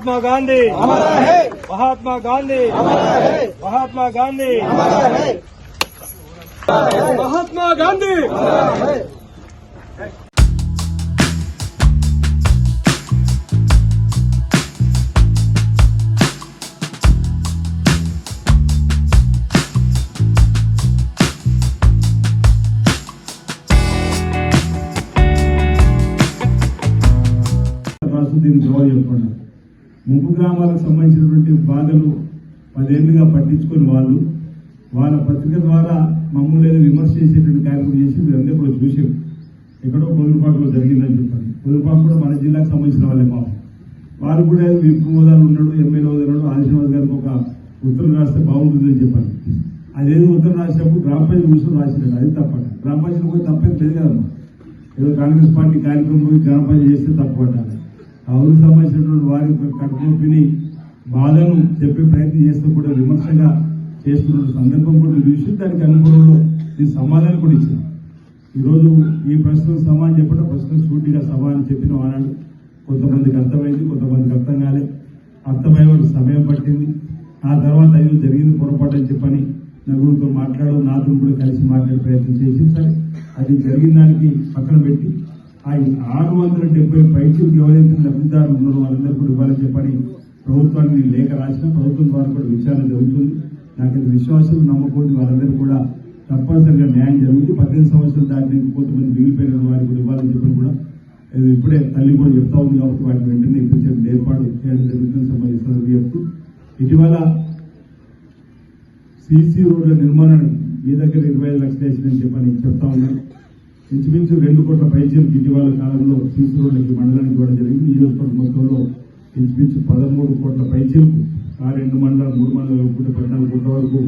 महात्मा गांधी। हमारा है। महात्मा गांधी। हमारा है। महात्मा गांधी। हमारा है। महात्मा गांधी। दिन ಜವಾರಿ ಹೇಳ್ಕೊಂಡ ముంపు గ్రామాలకు సంబంధించినటువంటి బాధలు పదేళ్ళుగా పట్టించుకొని వాళ్ళు వాళ్ళ పత్రిక ద్వారా మమ్మల్ని ఏదో విమర్శ చేసేటువంటి కార్యక్రమం చేసి మీరందరూ కూడా చూసాం ఎక్కడో పొదురుపాకులో జరిగిందని చెప్పాలి. పొదురుపాకు కూడా మన జిల్లాకు సంబంధించిన వాళ్ళే పాపం. వాళ్ళు కూడా ఏదో విప్పు హోదాలు ఉన్నాడు ఎమ్మెల్యే హోదా ఉన్నాడు గారికి ఒక ఉత్తరం రాస్తే బాగుంటుందని చెప్పాలి. అదేదో ఉత్తరం రాసేటప్పుడు గ్రామ పంచాయతీ కూర్చొని రాసినాడు అది తప్పట గ్రామ పంచాయతీ కూడా తప్పేది లేదు కదమ్మా. ఏదో కాంగ్రెస్ పార్టీ కార్యక్రమం పోయి గ్రామ పంచాయతీ చేస్తే తప్పు పట్టాలి అవును సంబంధించినటువంటి వారి యొక్క బాధను చెప్పే ప్రయత్నం చేస్తూ కూడా విమర్శగా చేస్తున్న సందర్భం కూడా చూసి దానికి అనుకూలంలో నేను సమాధానం కూడా ఇచ్చాను ఈరోజు ఈ ప్రశ్న సమాధానం చెప్పడం ప్రశ్న సూటిగా సమాధానం చెప్పిన ఆనాడు కొంతమందికి అర్థమైంది కొంతమందికి అర్థం కాలే. అర్థమయ్యే వరకు సమయం పట్టింది. ఆ తర్వాత అయ్యో జరిగింది పొరపాటు అని చెప్పని నలుగురితో మాట్లాడడం నాతో కూడా కలిసి మాట్లాడే ప్రయత్నం చేసి సరే అది జరిగిన దానికి పక్కన పెట్టి ఆ ఆరు వందల డెబ్బై పైసలకు ఎవరైతే లబ్ధిదారులు ఉన్నారో వాళ్ళందరూ కూడా ఇవ్వాలని చెప్పని ప్రభుత్వానికి నేను లేఖ రాసిన ప్రభుత్వం ద్వారా కూడా విచారణ జరుగుతుంది. నాకు ఇది విశ్వాసం నమ్మకం వాళ్ళందరూ కూడా తప్పనిసరిగా న్యాయం జరుగుతుంది. పద్దెనిమిది సంవత్సరాలు దాటి కొంతమంది మిగిలిపోయిన వారికి కూడా ఇవ్వాలని చెప్పి కూడా ఇప్పుడే తల్లి కూడా చెప్తా ఉంది కాబట్టి వాటిని వెంటనే ఇప్పించే ఏర్పాటు చేయడం జరుగుతుంది సంబంధించిన చెప్తూ ఇటీవల సీసీ రోడ్ల నిర్మాణం మీ దగ్గర ఇరవై ఐదు లక్షలు వేసిందని చెప్పని చెప్తా ఉన్నాను ఇంచుమించు రెండు కోట్ల పైచీలకు ఇటీవల కాలంలో సీసీ మండలానికి ఇవ్వడం జరిగింది. నియోజకవర్గం మొత్తంలో ఇంచుమించు పదమూడు కోట్ల పైచీలకు ఆ రెండు మండలాలు మూడు మండలాలు ఒకటి పద్నాలుగు కోట్ల వరకు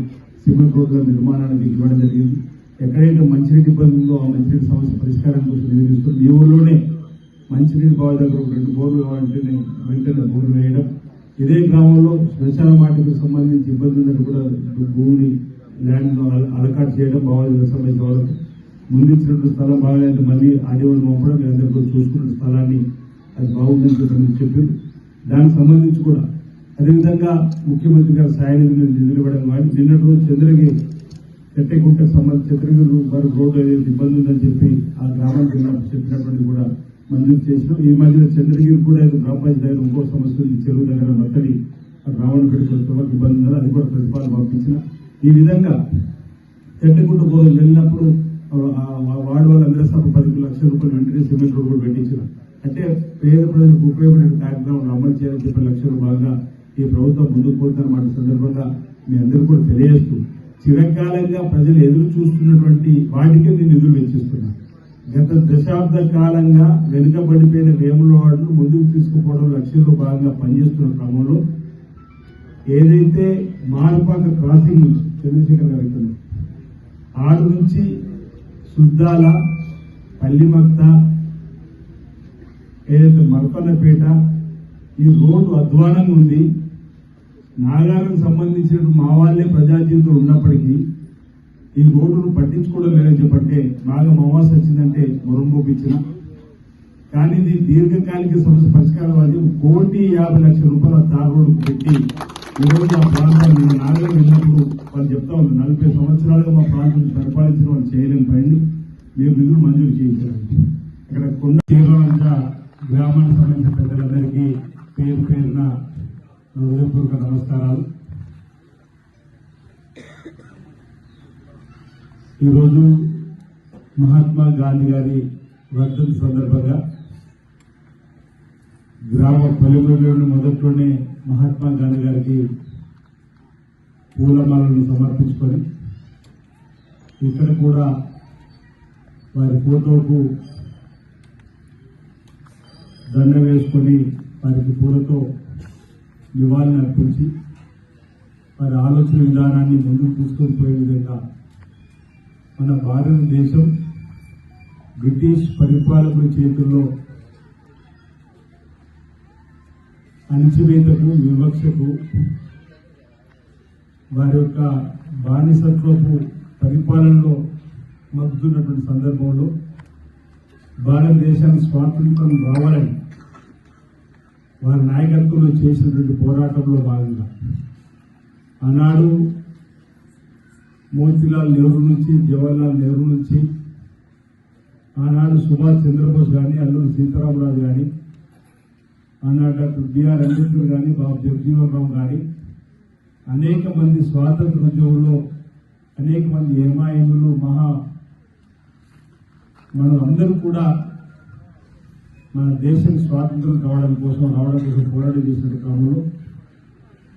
సిమెంట్ రోడ్ల నిర్మాణానికి ఇవ్వడం జరిగింది. ఎక్కడైతే మంచినీటి ఇబ్బంది ఉందో ఆ మంచినీటి సమస్య పరిష్కారం కోసం నిధులు ఈ ఊళ్ళోనే మంచినీటి బావి దగ్గర ఒక రెండు బోర్లు కావాలంటే నేను వెంటనే బోర్లు వేయడం. ఇదే గ్రామంలో శ్మశాన మాటకు సంబంధించి ఇబ్బంది ఉన్నట్టు కూడా భూమిని ల్యాండ్ అలకాట్ చేయడం బాగా సంబంధించిన వాళ్ళకు ముందించినట్టు స్థలం బాగాలేదు మళ్ళీ ఆదివారం పంపడం మీ చూసుకున్న స్థలాన్ని అది బాగుందని చెప్పి చెప్పారు. దానికి సంబంధించి కూడా అదేవిధంగా ముఖ్యమంత్రి గారు సాయ నిధులు ఇవ్వడం కానీ నిన్నటి రోజు చంద్రగిరి చెట్టెకుంటకు సంబంధించి చంద్రగిరి వారి రోడ్డు ఏదైతే ఇబ్బంది ఉందని చెప్పి ఆ గ్రామానికి చెప్పినటువంటి కూడా మంజూరు చేసిన ఈ మధ్యన చంద్రగిరి కూడా ఏదో గ్రామ పంచాయతీ దగ్గర ఇంకో సమస్య ఉంది. చెరువు దగ్గర మత్తడి రావణ పెట్టుకుంటే ఇబ్బంది ఉందని అది కూడా ప్రతిపాదన పంపించిన. ఈ విధంగా చెట్టెకుంట పోదు వెళ్ళినప్పుడు ఆ ఆ వార్డు వాళ్ళందరూ సభ పది లక్షల రూపాయలు వెంటనే సిమెంట్ రోడ్ కూడా పెట్టించిన అంటే పేద ప్రజలకు ఉపయోగపడే కార్యక్రమం అమలు చేయాలని చెప్పి లక్షలు బాగా ఈ ప్రభుత్వం ముందుకు పోతున్నమాట సందర్భంగా మీ అందరూ కూడా తెలియజేస్తూ చిరకాలంగా ప్రజలు ఎదురు చూస్తున్నటువంటి వాటికే నేను నిధులు వెచ్చిస్తున్నా. గత దశాబ్ద కాలంగా వెనుకబడిపోయిన వేములవాడను ముందుకు తీసుకుపోవడం లక్ష్యంలో భాగంగా పనిచేస్తున్న క్రమంలో ఏదైతే మారుపాక క్రాసింగ్ నుంచి చంద్రశేఖర్ గారు ఆరు నుంచి సుద్దాల పల్లిమక్త ఏదైతే మరపల్లపేట ఈ రోడ్డు అధ్వానంగా ఉంది నాగారం సంబంధించిన మా వాళ్ళే ప్రజా ఉన్నప్పటికీ ఈ రోడ్డును పట్టించుకోవడం లేదని చెప్పంటే బాగా మవాస వచ్చిందంటే మొరంబోపించిన. కానీ ఇది దీర్ఘకాలిక సమస్య పరిష్కారం అది కోటి యాభై లక్షల రూపాయల తార్ రోడ్డు పెట్టి ఈరోజు ఆ ప్రాంతాన్ని నాగరం వెళ్ళినప్పుడు వాళ్ళు చెప్తా ఉన్నారు నలభై సంవత్సరాలుగా మా ప్రాంతం పరిపాలించిన వాళ్ళు చేయలేని పైన. మీరు నిధులు మంజూరు చేయించారు. ఇక్కడ కొండ గ్రామానికి సంబంధించిన పెద్దలందరికీ పేరు పేరున హృదయపూర్వక నమస్కారాలు. ఈరోజు మహాత్మా గాంధీ గారి వర్ధంతి సందర్భంగా గ్రామ పల్లెటూరులోని మొదట్లోనే మహాత్మా గాంధీ గారికి పూలమాలను సమర్పించుకొని ఇక్కడ కూడా వారి ఫోటోకు దండ వేసుకొని వారికి పూలతో నివాళులు అర్పించి వారి ఆలోచన విధానాన్ని ముందుకు తీసుకొని పోయే విధంగా మన భారతదేశం బ్రిటిష్ పరిపాలకుల చేతుల్లో అణిచివేతకు వివక్షకు వారి యొక్క బానిసత్వపు పరిపాలనలో మగ్గుతున్నటువంటి సందర్భంలో భారతదేశానికి స్వాతంత్రం రావాలని వారి నాయకత్వంలో చేసినటువంటి పోరాటంలో భాగంగా ఆనాడు మోతిలాల్ నెహ్రూ నుంచి జవహర్లాల్ నెహ్రూ నుంచి ఆనాడు సుభాష్ చంద్రబోస్ కానీ అల్లూరి సీతారామరాజు కానీ ఆనాడు డాక్టర్ బిఆర్ అంబేద్కర్ కానీ బాబు జగజీవన్ రావు కానీ అనేక మంది స్వాతంత్ర ఉద్యోగుల్లో అనేక మంది ఏమాయములు మహా మనం అందరూ కూడా మన దేశం స్వాతంత్రం కావడం కోసం రావడం కోసం పోరాటం చేసిన క్రమంలో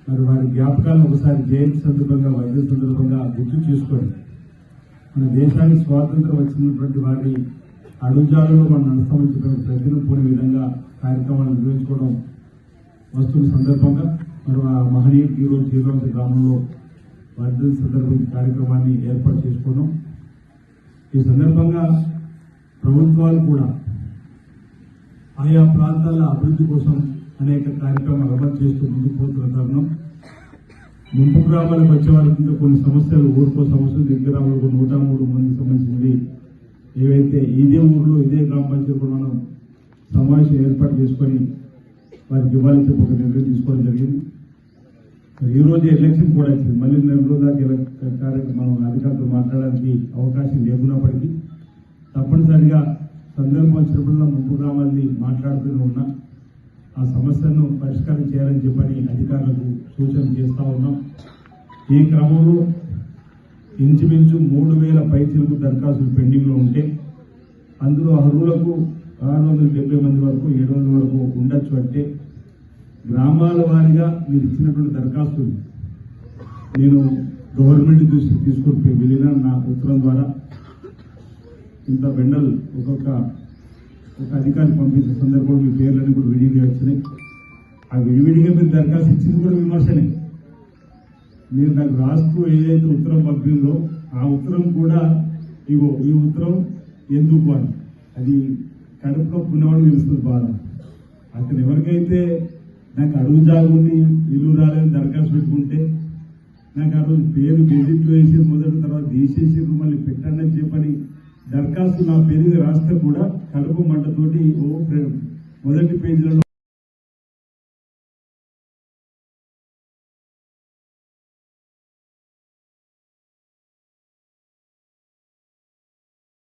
మరి వారి జ్ఞాపకాలను ఒకసారి జయంతి సందర్భంగా వైద్య సందర్భంగా గుర్తు చేసుకొని మన దేశానికి స్వాతంత్రం వచ్చినటువంటి వారి అడుగుజాలలో మనం నడుస్తామని ప్రజలు పోని విధంగా కార్యక్రమాలు నిర్వహించుకోవడం వస్తున్న సందర్భంగా మరి ఆ మహనీయ ఈరోజు జీవవంత గ్రామంలో వర్ధన సందర్భం కార్యక్రమాన్ని ఏర్పాటు చేసుకోవడం ఈ సందర్భంగా ప్రభుత్వాలు కూడా ఆయా ప్రాంతాల అభివృద్ధి కోసం అనేక కార్యక్రమాలు అమలు చేస్తూ ముందుకు పోతున్న తరుణం ముంపు గ్రామాలకు వచ్చే వారికి ఇంకా కొన్ని సమస్యలు ఊరుకో సమస్యలు దగ్గర నూట మూడు మందికి సంబంధించింది ఏవైతే ఇదే ఊర్లో ఇదే గ్రామ కూడా మనం సమావేశం ఏర్పాటు చేసుకొని వారికి ఇవ్వాలని చెప్పి ఒక నిర్ణయం తీసుకోవడం జరిగింది. ఈరోజు ఈ రోజు ఎలక్షన్ కూడా వచ్చింది. మళ్ళీ నెల రోజుల దాకా కార్యక్రమం మనం అధికారులతో మాట్లాడడానికి అవకాశం లేకున్నప్పటికీ తప్పనిసరిగా సందర్భం వచ్చినప్పుడల్లా ముప్పు గ్రామాలని మాట్లాడుతూనే ఉన్నా. ఆ సమస్యను పరిష్కారం చేయాలని చెప్పని అధికారులకు సూచన చేస్తూ ఉన్నాం. ఈ క్రమంలో ఇంచుమించు మూడు వేల పైచీలకు దరఖాస్తులు పెండింగ్లో ఉంటే అందులో అర్హులకు ఆరు వందల డెబ్బై మంది వరకు ఏడు వందల వరకు ఉండొచ్చు అంటే గ్రామాల వారీగా మీరు ఇచ్చినటువంటి దరఖాస్తులు నేను గవర్నమెంట్ దృష్టికి తీసుకొని వెళ్ళిన నా ఉత్తరం ద్వారా ఇంత బెండలు ఒక్కొక్క ఒక అధికారి పంపించిన సందర్భంలో మీ పేర్లన్నీ కూడా విడివిడిగా వచ్చినాయి. ఆ విడివిడిగా మీరు దరఖాస్తు ఇచ్చింది కూడా విమర్శనే. మీరు నాకు రాస్తూ ఏదైతే ఉత్తరం పంపిందో ఆ ఉత్తరం కూడా ఇగో ఈ ఉత్తరం ఎందుకు అని. అది కడుపులో పుణ్యవాడు తెలుస్తుంది బాధ. అతను ఎవరికైతే నాకు అడుగు జాగుండి ఇల్లు రాలేదని దరఖాస్తు పెట్టుకుంటే నాకు ఆ రోజు పేరు గెజిట్ వేసి మొదటి తర్వాత తీసేసి మళ్ళీ పెట్టండి అని చెప్పని దరఖాస్తు నా పేరు రాస్తే కూడా కడుపు మంటతోటి ఓ మొదటి పేజీలలో